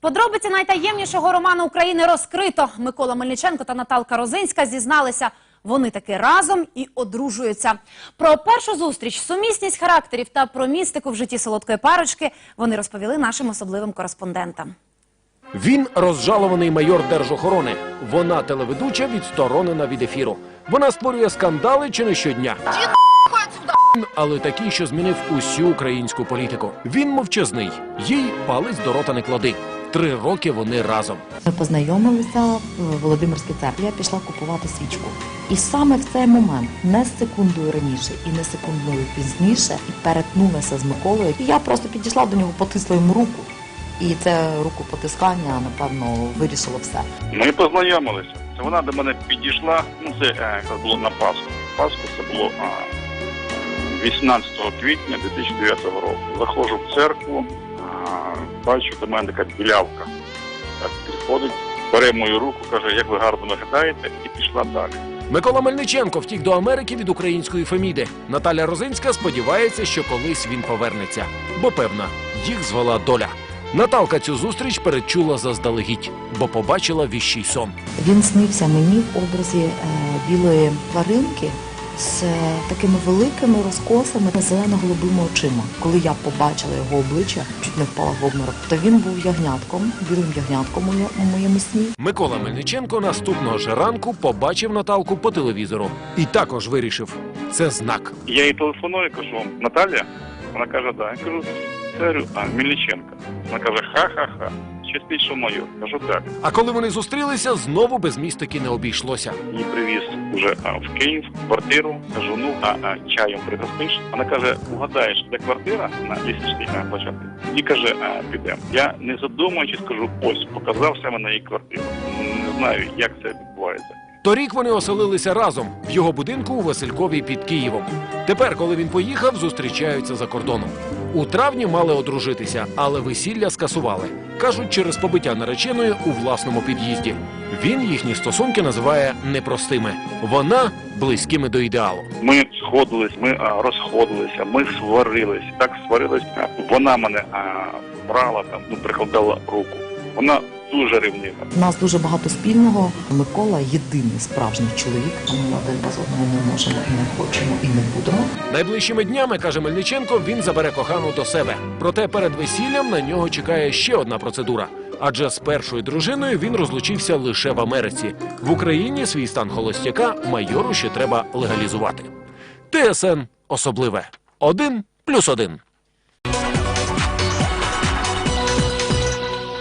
Подробиці найтаємнішого роману України розкрито. Микола Мельниченко та Наталка Розинська зізналися. Вони таки разом і одружуються. Про першу зустріч, сумісність характерів та про містику в житті солодкої парочки вони розповіли нашим особливим кореспондентам. Він розжалований майор держохорони. Вона телеведуча, відсторонена від ефіру. Вона створює скандали чи не щодня. Але такий, що змінив усю українську політику. Він мовчазний. Їй палець до рота не клади. Три роки вони разом. Ми познайомилися в Володимирській церкві. Я пішла купувати свічку. І саме в цей момент, не секундою раніше і не секундою пізніше, і перетнулася з Миколою. І я просто підійшла до нього, потисла йому руку. І це рукопотискання, напевно, вирішило все. Ми познайомилися. Це вона до мене підійшла. Ну це е, було на Пасху. Пасху це було а, 18 квітня 2009 року. Заходжу в церкву, бачу до мене така білявка. Так підходить, бере мою руку, каже, як ви гарно виглядаєте, і пішла далі. Микола Мельниченко втік до Америки від української Феміди. Наталя Розинська сподівається, що колись він повернеться. Бо певна, їх звела доля. Наталка цю зустріч передчула заздалегідь, бо побачила віщий сон. Він снився мені в образі е, білої тваринки з е, такими великими розкосами зелено-голубими очима. Коли я побачила його обличчя, чуть не впала в обморок, то він був ягнятком, білим ягнятком у моєму сні. Микола Мельниченко наступного ж ранку побачив Наталку по телевізору і також вирішив це знак. Я їй телефоную, кажу, Наталя? Вона каже, да. Я кажу, а, Мельниченка. Вона каже, ха-ха-ха. Щастить, мою. Кажу, так. А коли вони зустрілися, знову без містики не обійшлося. Її привіз уже а, в Київ, в квартиру. Кажу, ну а, а чаєм пригостиш. Вона каже, угадаєш, де квартира на лісічній початку. площадці? І каже, а, підемо. Я не задумуючись, кажу, ось показав саме на її квартиру. Не знаю, як це відбувається. Торік вони оселилися разом в його будинку у Василькові під Києвом. Тепер, коли він поїхав, зустрічаються за кордоном. У травні мали одружитися, але весілля скасували. кажуть, через побиття нареченої у власному під'їзді. Він їхні стосунки називає непростими. Вона близькими до ідеалу. Ми сходились, ми розходилися, ми сварились. Так сварились. Вона мене а, брала там, ну прикладала руку. Вона дуже ревнива. У нас дуже багато спільного. Микола єдиний справжній чоловік. Ми один без одного не можемо і не хочемо, і не будемо. Найближчими днями, каже Мельниченко, він забере кохану до себе. Проте перед весіллям на нього чекає ще одна процедура. Адже з першою дружиною він розлучився лише в Америці. В Україні свій стан холостяка майору ще треба легалізувати. ТСН особливе. Один плюс один.